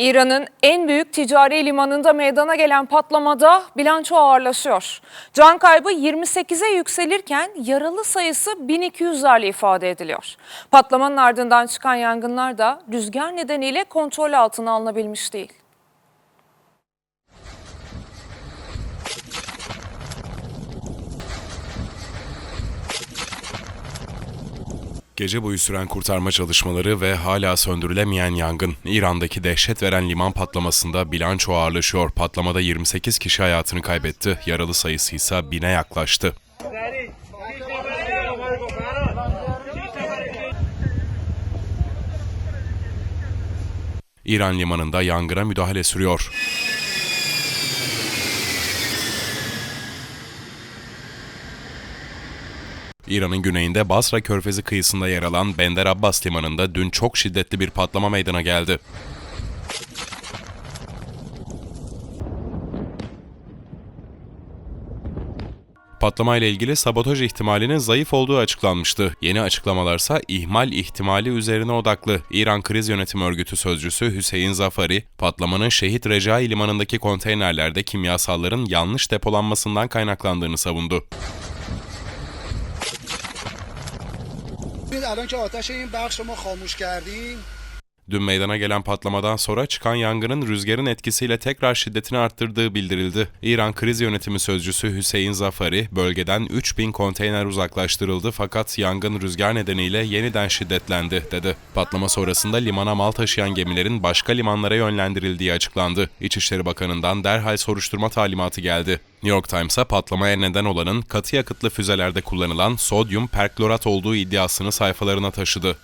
İran'ın en büyük ticari limanında meydana gelen patlamada bilanço ağırlaşıyor. Can kaybı 28'e yükselirken yaralı sayısı 1200'lerle ifade ediliyor. Patlamanın ardından çıkan yangınlar da rüzgar nedeniyle kontrol altına alınabilmiş değil. Gece boyu süren kurtarma çalışmaları ve hala söndürülemeyen yangın, İran'daki dehşet veren liman patlamasında bilanço ağırlaşıyor. Patlamada 28 kişi hayatını kaybetti, yaralı sayısı ise bine yaklaştı. İran limanında yangına müdahale sürüyor. İran'ın güneyinde Basra körfezi kıyısında yer alan Bender Abbas limanında dün çok şiddetli bir patlama meydana geldi. Patlama ile ilgili sabotaj ihtimalinin zayıf olduğu açıklanmıştı. Yeni açıklamalarsa ihmal ihtimali üzerine odaklı. İran Kriz Yönetim Örgütü sözcüsü Hüseyin Zafari, patlamanın Şehit Recai limanındaki konteynerlerde kimyasalların yanlış depolanmasından kaynaklandığını savundu. الان که آتش این بخش رو ما خاموش کردیم Dün meydana gelen patlamadan sonra çıkan yangının rüzgarın etkisiyle tekrar şiddetini arttırdığı bildirildi. İran Kriz Yönetimi Sözcüsü Hüseyin Zafari, bölgeden 3000 konteyner uzaklaştırıldı fakat yangın rüzgar nedeniyle yeniden şiddetlendi, dedi. Patlama sonrasında limana mal taşıyan gemilerin başka limanlara yönlendirildiği açıklandı. İçişleri Bakanı'ndan derhal soruşturma talimatı geldi. New York Times'a patlamaya neden olanın katı yakıtlı füzelerde kullanılan sodyum perklorat olduğu iddiasını sayfalarına taşıdı.